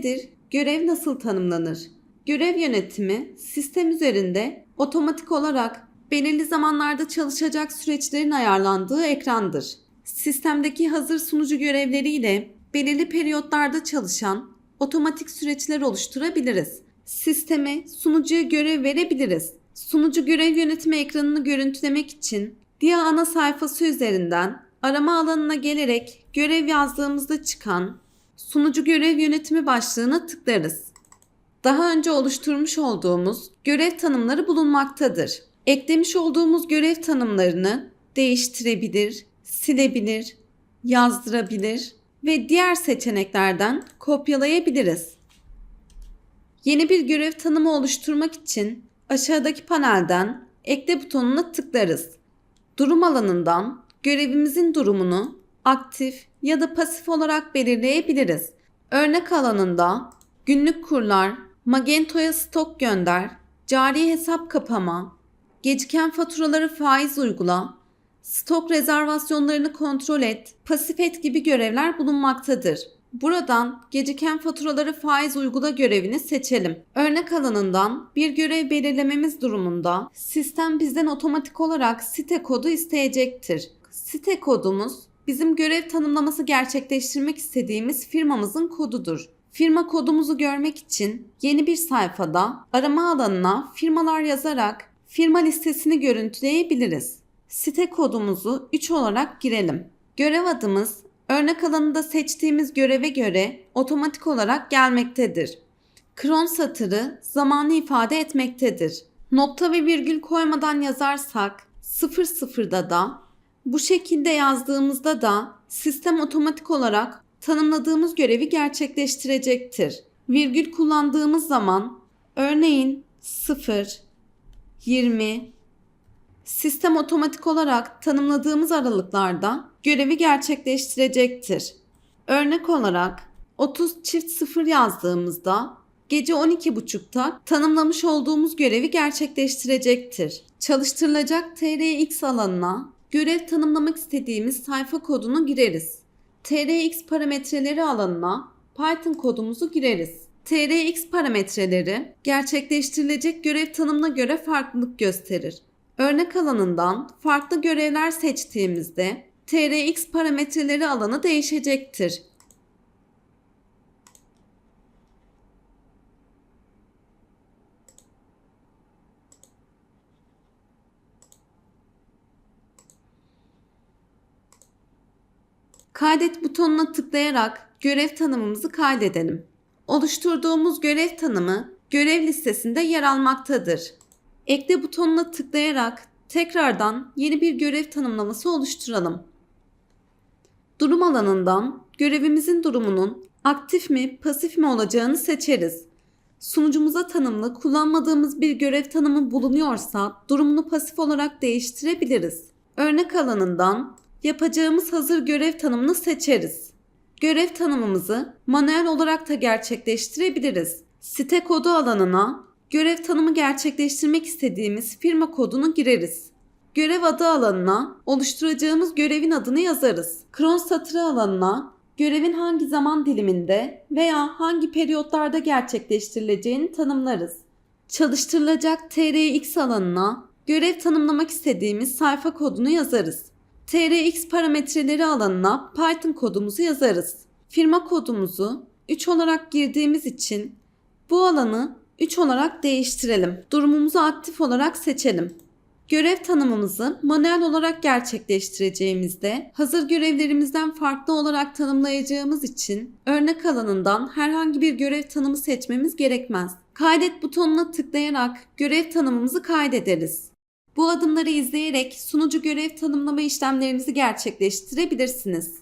nedir? Görev nasıl tanımlanır? Görev yönetimi sistem üzerinde otomatik olarak belirli zamanlarda çalışacak süreçlerin ayarlandığı ekrandır. Sistemdeki hazır sunucu görevleriyle belirli periyotlarda çalışan otomatik süreçler oluşturabiliriz. Sisteme sunucuya görev verebiliriz. Sunucu görev yönetimi ekranını görüntülemek için DIA ana sayfası üzerinden arama alanına gelerek görev yazdığımızda çıkan sunucu görev yönetimi başlığına tıklarız. Daha önce oluşturmuş olduğumuz görev tanımları bulunmaktadır. Eklemiş olduğumuz görev tanımlarını değiştirebilir, silebilir, yazdırabilir ve diğer seçeneklerden kopyalayabiliriz. Yeni bir görev tanımı oluşturmak için aşağıdaki panelden ekle butonuna tıklarız. Durum alanından görevimizin durumunu aktif ya da pasif olarak belirleyebiliriz. Örnek alanında günlük kurlar, Magento'ya stok gönder, cari hesap kapama, geciken faturaları faiz uygula, stok rezervasyonlarını kontrol et, pasif et gibi görevler bulunmaktadır. Buradan geciken faturaları faiz uygula görevini seçelim. Örnek alanından bir görev belirlememiz durumunda sistem bizden otomatik olarak site kodu isteyecektir. Site kodumuz bizim görev tanımlaması gerçekleştirmek istediğimiz firmamızın kodudur. Firma kodumuzu görmek için yeni bir sayfada arama alanına firmalar yazarak firma listesini görüntüleyebiliriz. Site kodumuzu 3 olarak girelim. Görev adımız örnek alanında seçtiğimiz göreve göre otomatik olarak gelmektedir. Kron satırı zamanı ifade etmektedir. Nokta ve virgül koymadan yazarsak 00'da da bu şekilde yazdığımızda da sistem otomatik olarak tanımladığımız görevi gerçekleştirecektir. Virgül kullandığımız zaman örneğin 0, 20, sistem otomatik olarak tanımladığımız aralıklarda görevi gerçekleştirecektir. Örnek olarak 30 çift 0 yazdığımızda gece 12.30'da tanımlamış olduğumuz görevi gerçekleştirecektir. Çalıştırılacak TRX alanına görev tanımlamak istediğimiz sayfa kodunu gireriz. TRX parametreleri alanına Python kodumuzu gireriz. TRX parametreleri gerçekleştirilecek görev tanımına göre farklılık gösterir. Örnek alanından farklı görevler seçtiğimizde TRX parametreleri alanı değişecektir. Kaydet butonuna tıklayarak görev tanımımızı kaydedelim. Oluşturduğumuz görev tanımı görev listesinde yer almaktadır. Ekle butonuna tıklayarak tekrardan yeni bir görev tanımlaması oluşturalım. Durum alanından görevimizin durumunun aktif mi, pasif mi olacağını seçeriz. Sunucumuza tanımlı kullanmadığımız bir görev tanımı bulunuyorsa durumunu pasif olarak değiştirebiliriz. Örnek alanından yapacağımız hazır görev tanımını seçeriz. Görev tanımımızı manuel olarak da gerçekleştirebiliriz. Site kodu alanına görev tanımı gerçekleştirmek istediğimiz firma kodunu gireriz. Görev adı alanına oluşturacağımız görevin adını yazarız. Kron satırı alanına görevin hangi zaman diliminde veya hangi periyotlarda gerçekleştirileceğini tanımlarız. Çalıştırılacak TRX alanına görev tanımlamak istediğimiz sayfa kodunu yazarız. TRX parametreleri alanına Python kodumuzu yazarız. Firma kodumuzu 3 olarak girdiğimiz için bu alanı 3 olarak değiştirelim. Durumumuzu aktif olarak seçelim. Görev tanımımızı manuel olarak gerçekleştireceğimizde hazır görevlerimizden farklı olarak tanımlayacağımız için örnek alanından herhangi bir görev tanımı seçmemiz gerekmez. Kaydet butonuna tıklayarak görev tanımımızı kaydederiz. Bu adımları izleyerek sunucu görev tanımlama işlemlerinizi gerçekleştirebilirsiniz.